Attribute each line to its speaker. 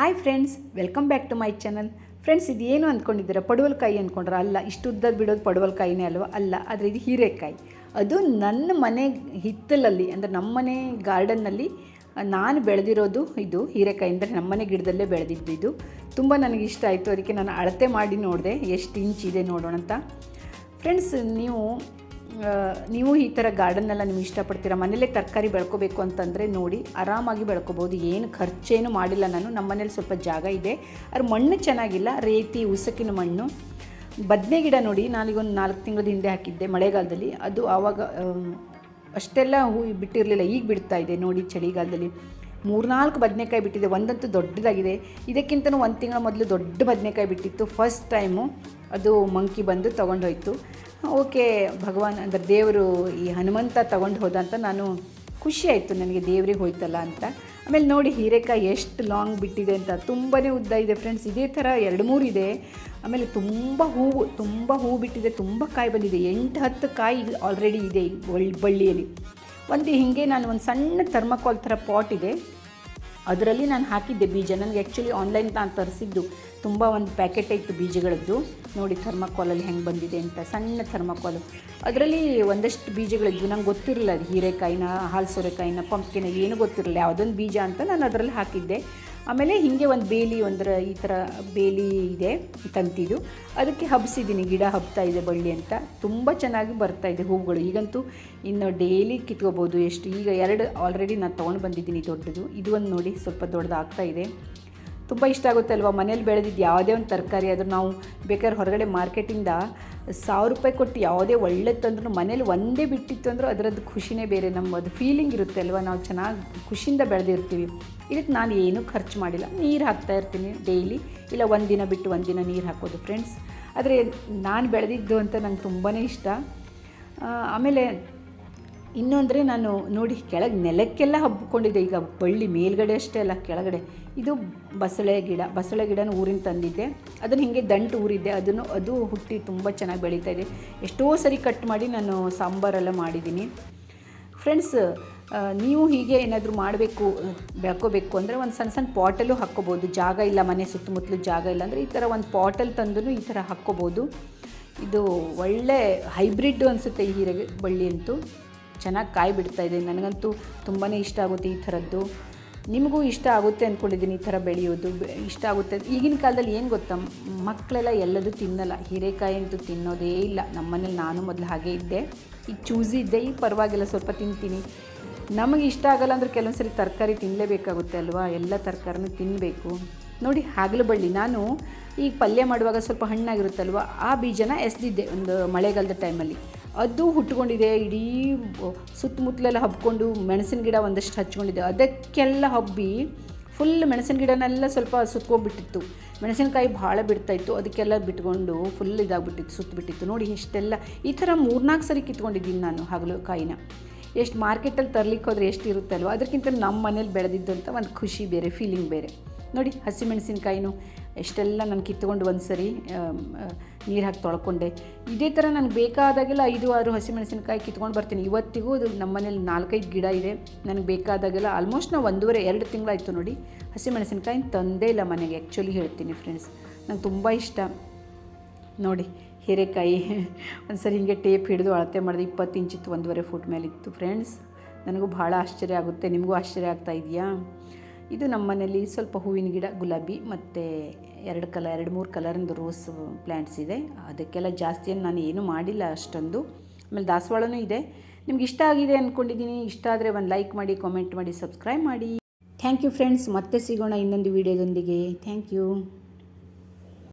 Speaker 1: Hi friends welcome back to my channel friends ಇದು ಏನು ಅಂದ್ಕೊಂಡಿದ್ದೀರಾ? ಪಡುವಲ್ಕಾಯಿ ಅಂದ್ಕೊಂಡ್ರೆ? ಅಲ್ಲ ಇಷ್ಟು ಉದ್ದದ ಬಿಡೋದು ಪಡುವಲ್ಕಾಯಿನೇ ಅಲ್ವಾ? ಅಲ್ಲ, ಆದರೆ ಇದು ಹೀರೆಕಾಯಿ. ಅದು ನನ್ನ ಮನೆ ಹಿತ್ತಲಲ್ಲಿ, ಅಂದರೆ ನಮ್ಮನೆ ಗಾರ್ಡನ್ನಲ್ಲಿ ನಾನು ಬೆಳೆದಿರೋದು ಇದು ಹೀರೆಕಾಯಿ ಅಂದರೆ ನಮ್ಮನೆ ಗಿಡದಲ್ಲೇ ಬೆಳೆದಿದ್ದು ಇದು. ತುಂಬ ನನಗೆ ಇಷ್ಟ ಆಯಿತು. ಅದಕ್ಕೆ ನಾನು ಅಳತೆ ಮಾಡಿ ನೋಡಿದೆ, ಎಷ್ಟು ಇಂಚ್ ಇದೆ ನೋಡೋಣ ಅಂತ ಫ್ರೆಂಡ್ಸ್ ನೀವು ನೀವು ಈ ಥರ ಗಾರ್ಡನ್ನೆಲ್ಲ ನಿಮ್ಗೆ ಇಷ್ಟಪಡ್ತೀರ? ಮನೇಲೇ ತರಕಾರಿ ಬೆಳ್ಕೋಬೇಕು ಅಂತಂದರೆ ನೋಡಿ, ಆರಾಮಾಗಿ ಬೆಳ್ಕೋಬೋದು. ಏನು ಖರ್ಚೇನು ಮಾಡಿಲ್ಲ ನಾನು. ನಮ್ಮ ಮನೇಲಿ ಸ್ವಲ್ಪ ಜಾಗ ಇದೆ. ಅದ್ರ ಮಣ್ಣು ಚೆನ್ನಾಗಿಲ್ಲ. ರೇತಿ ಉಸಕಿನ ಮಣ್ಣು. ಬದನೆ ಗಿಡ ನೋಡಿ, ನಾನೀಗೊಂದು ನಾಲ್ಕು ತಿಂಗಳ ಹಿಂದೆ ಹಾಕಿದ್ದೆ ಮಳೆಗಾಲದಲ್ಲಿ. ಅದು ಆವಾಗ ಅಷ್ಟೆಲ್ಲ ಹೂ ಬಿಟ್ಟಿರಲಿಲ್ಲ. ಈಗ ಬಿಡ್ತಾ ಇದೆ ನೋಡಿ ಚಳಿಗಾಲದಲ್ಲಿ. ಮೂರ್ನಾಲ್ಕು ಬದನೆಕಾಯಿ ಬಿಟ್ಟಿದೆ. ಒಂದಂತೂ ದೊಡ್ಡದಾಗಿದೆ. ಇದಕ್ಕಿಂತನೂ ಒಂದು ತಿಂಗಳ ಮೊದಲು ದೊಡ್ಡ ಬದನೆಕಾಯಿ ಬಿಟ್ಟಿತ್ತು. ಫಸ್ಟ್ ಟೈಮು ಅದು ಮಂಕಿ ಬಂದು ತೊಗೊಂಡು ಹೋಯ್ತು ಓಕೆ, ಭಗವಾನ್, ಅಂದರೆ ದೇವರು ಈ ಹನುಮಂತ ತಗೊಂಡು ಹೋದ ಅಂತ ನಾನು ಖುಷಿ ಆಯಿತು. ನನಗೆ ದೇವ್ರಿಗೆ ಹೋಯ್ತಲ್ಲ ಅಂತ. ಆಮೇಲೆ ನೋಡಿ ಹೀರೆಕಾಯಿ ಎಷ್ಟು ಲಾಂಗ್ ಬಿಟ್ಟಿದೆ ಅಂತ. ತುಂಬಾ ಉದ್ದ ಇದೆ ಫ್ರೆಂಡ್ಸ್ ಇದೇ ಥರ ಎರಡು ಮೂರು ಇದೆ. ಆಮೇಲೆ ತುಂಬ ಹೂವು ತುಂಬ ಹೂವು ಬಿಟ್ಟಿದೆ, ತುಂಬ ಕಾಯಿ ಬಂದಿದೆ. ಎಂಟು, ಹತ್ತು ಕಾಯಿ ಆಲ್ರೆಡಿ ಇದೆ ಬಳ್ಳಿಯಲ್ಲಿ ಒಂದು ಹೀಗೆ ನಾನು ಒಂದು ಸಣ್ಣ ಥರ್ಮಕಾಲ್ ಥರ ಪಾಟ್ ಇದೆ. ಅದರಲ್ಲಿ ನಾನು ಹಾಕಿದ್ದೆ ಬೀಜ. ನನಗೆ ಆ್ಯಕ್ಚುಲಿ ಆನ್ಲೈನ್ ನಾನು ತರಿಸಿದ್ದು ತುಂಬ ಒಂದು ಪ್ಯಾಕೆಟ್ ಇತ್ತು ಬೀಜಗಳದ್ದು. ನೋಡಿ ಥರ್ಮಕಾಲಲ್ಲಿ ಹೆಂಗೆ ಬಂದಿದೆ ಅಂತ, ಸಣ್ಣ ಥರ್ಮಕಾಲು ಅದರಲ್ಲಿ ಒಂದಷ್ಟು ಬೀಜಗಳಿದ್ವು. ನಂಗೆ ಗೊತ್ತಿರಲಿಲ್ಲ ಅದು ಹೀರೆಕಾಯಿನ ಹಾಲು ಸೋರೆಕಾಯಿನ ಪಂಪ್ಕಿನ ಏನು ಗೊತ್ತಿರಲಿಲ್ಲ. ಯಾವುದೊಂದು ಬೀಜ ಅಂತ ನಾನು ಅದರಲ್ಲಿ ಹಾಕಿದ್ದೆ. ಆಮೇಲೆ ಹೀಗೆ ಒಂದು ಬೇಲಿ, ಒಂದರ ಈ ಥರ ಬೇಲಿ ಇದೆ ತಂತಿದು. ಅದಕ್ಕೆ ಹಬ್ಸಿದ್ದೀನಿ, ಗಿಡ ಹಬ್ತಾ ಇದೆ ಬಳ್ಳಿ ಅಂತ. ತುಂಬ ಚೆನ್ನಾಗಿ ಬರ್ತಾ ಇದೆ ಹೂವುಗಳು. ಈಗಂತೂ ಇನ್ನು ಡೈಲಿ ಕಿತ್ಕೋಬೋದು ಎಷ್ಟು. ಈಗ ಎರಡು ಆಲ್ರೆಡಿ ನಾನು ತೊಗೊಂಡು ಬಂದಿದ್ದೀನಿ ದೊಡ್ಡದು. ಇದು ಒಂದು ನೋಡಿ ಸ್ವಲ್ಪ ದೊಡ್ಡದಾಗ್ತಾ ಇದೆ. ತುಂಬ ಇಷ್ಟ ಆಗುತ್ತೆ ಅಲ್ವಾ? ಮನೇಲಿ ಬೆಳೆದಿದ್ದು ಯಾವುದೇ ಒಂದು ತರಕಾರಿ ಆದರೂ ನಾವು ಬೇಕಾದ್ರೆ ಹೊರಗಡೆ ಮಾರ್ಕೆಟಿಂದ ಸಾವಿರ ರೂಪಾಯಿ ಕೊಟ್ಟು ಯಾವುದೇ ಒಳ್ಳೆ ತಂದ್ರೂ ಮನೇಲಿ ಒಂದೇ ಬಿಟ್ಟಿತ್ತು ಅಂದರೂ ಅದರದ್ದು ಖುಷಿನೇ ಬೇರೆ. ನಮ್ಮ ಅದು ಫೀಲಿಂಗ್ ಇರುತ್ತೆ ಅಲ್ವಾ? ನಾವು ಚೆನ್ನಾಗಿ ಖುಷಿಯಿಂದ ಬೆಳೆದಿರ್ತೀವಿ. ಇದಕ್ಕೆ ನಾನು ಏನೂ ಖರ್ಚು ಮಾಡಿಲ್ಲ. ನೀರು ಹಾಕ್ತಾ ಇರ್ತೀನಿ ಡೈಲಿ ಇಲ್ಲ, ಒಂದು ದಿನ ಬಿಟ್ಟು ಒಂದು ದಿನ ನೀರು ಹಾಕೋದು ಫ್ರೆಂಡ್ಸ್ ಆದರೆ ನಾನು ಬೆಳೆದಿದ್ದು ಅಂತ ನಂಗೆ ತುಂಬಾ ಇಷ್ಟ. ಆಮೇಲೆ ಇನ್ನು ಅಂದರೆ ನಾನು ನೋಡಿ ಕೆಳಗೆ ನೆಲಕ್ಕೆಲ್ಲ ಹಬ್ಬಿಕೊಂಡಿದ್ದೆ ಈಗ ಬಳ್ಳಿ ಮೇಲ್ಗಡೆ ಅಷ್ಟೇ ಅಲ್ಲ, ಕೆಳಗಡೆ. ಇದು ಬಸಳೆ ಗಿಡ. ಬಸಳೆ ಗಿಡನ ಊರಿಂದ ತಂದಿದ್ದೆ. ಅದನ್ನು ಹೀಗೆ ದಂಟು ಊರಿದ್ದೆ. ಅದನ್ನು, ಅದು ಹುಟ್ಟಿ ತುಂಬ ಚೆನ್ನಾಗಿ ಬೆಳೀತಾ ಇದೆ. ಎಷ್ಟೋ ಸರಿ ಕಟ್ ಮಾಡಿ ನಾನು ಸಾಂಬಾರೆಲ್ಲ ಮಾಡಿದ್ದೀನಿ. ಫ್ರೆಂಡ್ಸ್ ನೀವು ಹೀಗೆ ಏನಾದರೂ ಮಾಡಬೇಕು, ಬೆಳ್ಕೋಬೇಕು ಅಂದರೆ ಒಂದು ಸಣ್ಣ ಸಣ್ಣ ಪಾಟಲ್ಲೂ ಹಾಕ್ಕೋಬೋದು. ಜಾಗ ಇಲ್ಲ, ಮನೆ ಸುತ್ತಮುತ್ತಲು ಜಾಗ ಇಲ್ಲ ಅಂದರೆ ಈ ಥರ ಒಂದು ಪಾಟಲ್ಲಿ ತಂದು ಈ ಥರ ಹಾಕ್ಕೋಬೋದು. ಇದು ಒಳ್ಳೆ ಹೈಬ್ರಿಡ್ ಅನಿಸುತ್ತೆ ಈ ಹೀರೆ ಬಳ್ಳಿ ಅಂತೂ. ಚೆನ್ನಾಗಿ ಕಾಯಿ ಬಿಡ್ತಾ ಇದೆ ನನಗಂತೂ ತುಂಬಾ ಇಷ್ಟ ಆಗುತ್ತೆ ಈ ಥರದ್ದು. ನಿಮಗೂ ಇಷ್ಟ ಆಗುತ್ತೆ ಅಂದ್ಕೊಂಡಿದ್ದೀನಿ ಈ ಥರ ಬೆಳೆಯೋದು ಇಷ್ಟ ಆಗುತ್ತೆ. ಈಗಿನ ಕಾಲದಲ್ಲಿ ಏನು ಗೊತ್ತಾ? ಮಕ್ಕಳೆಲ್ಲ ಎಲ್ಲದೂ ತಿನ್ನಲ್ಲ. ಹೀರೆಕಾಯಿ ಅಂತೂ ತಿನ್ನೋದೇ ಇಲ್ಲ. ನಮ್ಮನೇಲಿ ನಾನು ಮೊದಲು ಹಾಗೆ ಇದ್ದೆ. ಈಗ ಚೂಸಿ ಇದ್ದೆ. ಈಗ ಪರವಾಗಿಲ್ಲ, ಸ್ವಲ್ಪ ತಿಂತೀನಿ. ನಮಗೆ ಇಷ್ಟ ಆಗಲ್ಲ ಅಂದರೆ ಕೆಲವೊಂದು ಸರಿ ತರಕಾರಿ ತಿನ್ನಲೇಬೇಕಾಗುತ್ತೆ ಅಲ್ವಾ? ಎಲ್ಲ ತರಕಾರಿನೂ ತಿನ್ನಬೇಕು ನೋಡಿ ಹಾಗಲು ಬಳ್ಳಿ ನಾನು ಈಗ ಪಲ್ಯ ಮಾಡುವಾಗ ಸ್ವಲ್ಪ ಹಣ್ಣಾಗಿರುತ್ತಲ್ವ? ಆ ಬೀಜನ ಎಸ್ದಿದ್ದೆ ಒಂದು ಮಳೆಗಾಲದ ಟೈಮಲ್ಲಿ ಅದು ಹುಟ್ಕೊಂಡಿದೆ ಇಡೀ ಸುತ್ತಮುತ್ತಲೆಲ್ಲ ಹಬ್ಕೊಂಡು ಮೆಣಸಿನ ಗಿಡ ಒಂದಷ್ಟು ಹಚ್ಕೊಂಡಿದೆ. ಅದಕ್ಕೆಲ್ಲ ಹಬ್ಬಿ ಫುಲ್ ಮೆಣಸಿನ ಗಿಡನೆಲ್ಲ ಸ್ವಲ್ಪ ಸುತ್ಕೊಂಡ್ಬಿಟ್ಟಿತ್ತು. ಮೆಣಸಿನಕಾಯಿ ಭಾಳ ಬಿಡ್ತಾಯಿತ್ತು ಅದಕ್ಕೆಲ್ಲ ಬಿಟ್ಕೊಂಡು ಫುಲ್ ಇದಾಗ್ಬಿಟ್ಟಿತ್ತು ಸುತ್ತಬಿಟ್ಟಿತ್ತು ನೋಡಿ ಎಷ್ಟೆಲ್ಲ, ಈ ಥರ ಮೂರ್ನಾಲ್ಕು ಸರಿ ಕಿತ್ಕೊಂಡಿದ್ದೀನಿ ನಾನು ಹಗಲು ಕಾಯಿನ ಎಷ್ಟು ಮಾರ್ಕೆಟಲ್ಲಿ ತರ್ಲಿಕ್ಕೆ ಹೋದರೆ ಎಷ್ಟು ಇರುತ್ತಲ್ವ? ಅದಕ್ಕಿಂತ ನಮ್ಮ ಮನೇಲಿ ಬೆಳೆದಿದ್ದು ಒಂದು ಖುಷಿ ಬೇರೆ ಫೀಲಿಂಗ್ ಬೇರೆ. ನೋಡಿ ಹಸಿಮೆಣಸಿನ್ಕಾಯಿನೂ ಎಷ್ಟೆಲ್ಲ ನಾನು ಕಿತ್ಕೊಂಡು ಒಂದು ಸರಿ ನೀರು ಹಾಕಿ ತೊಳ್ಕೊಂಡೆ. ಇದೇ ಥರ ನನಗೆ ಬೇಕಾದಾಗೆಲ್ಲ ಐದು ಆರು ಹಸಿಮೆಣಸಿನಕಾಯಿ ಕಿತ್ಕೊಂಡು ಬರ್ತೀನಿ. ಇವತ್ತಿಗೂ ಅದು ನಮ್ಮ ಮನೇಲಿ ನಾಲ್ಕೈದು ಗಿಡ ಇದೆ. ನನಗೆ ಬೇಕಾದಾಗೆಲ್ಲ ಆಲ್ಮೋಸ್ಟ್ ನಾವು ಒಂದೂವರೆ, ಎರಡು ತಿಂಗಳಾಯಿತು ನೋಡಿ. ಹಸಿಮೆಣಸಿನಕಾಯಿ ತಂದೇ ಇಲ್ಲ ಮನೆಗೆ ಆ್ಯಕ್ಚುಲಿ ಹೇಳ್ತೀನಿ ಫ್ರೆಂಡ್ಸ್ ನಂಗೆ ತುಂಬ ಇಷ್ಟ. ನೋಡಿ, ಹೀರೆಕಾಯಿ. ಒಂದು ಸರಿ ಹಿಂಗೆ ಟೇಪ್ ಹಿಡಿದು ಅಳತೆ ಮಾಡಿದೆ, ಇಪ್ಪತ್ತು ಇಂಚಿತ್ತು ಒಂದೂವರೆ ಫುಟ್ ಮೇಲೆ ಇತ್ತು ಫ್ರೆಂಡ್ಸ್ ನನಗೂ ಭಾಳ ಆಶ್ಚರ್ಯ ಆಗುತ್ತೆ. ನಿಮಗೂ ಆಶ್ಚರ್ಯ ಆಗ್ತಾ ಇದೆಯಾ? ಇದು ನಮ್ಮ ಮನೇಲಿ ಸ್ವಲ್ಪ ಹೂವಿನ ಗಿಡ, ಗುಲಾಬಿ ಮತ್ತು ಎರಡು ಕಲರ್, ಎರಡು ಮೂರು ಕಲರಿಂದು ರೋಸ್ ಪ್ಲ್ಯಾಂಟ್ಸ್ ಇದೆ. ಅದಕ್ಕೆಲ್ಲ ಜಾಸ್ತಿಯನ್ನು ನಾನು ಏನೂ ಮಾಡಿಲ್ಲ ಅಷ್ಟೊಂದು. ಆಮೇಲೆ ದಾಸವಾಳನೂ ಇದೆ. ನಿಮ್ಗೆ ಇಷ್ಟ ಆಗಿದೆ ಅಂದ್ಕೊಂಡಿದ್ದೀನಿ ಇಷ್ಟ ಆದರೆ ಒಂದು ಲೈಕ್ ಮಾಡಿ, ಕಾಮೆಂಟ್ ಮಾಡಿ, ಸಬ್ಸ್ಕ್ರೈಬ್ ಮಾಡಿ. Thank you friends. ಮತ್ತೆ ಸಿಗೋಣ ಇನ್ನೊಂದು ವೀಡಿಯೋದೊಂದಿಗೆ. Thank you.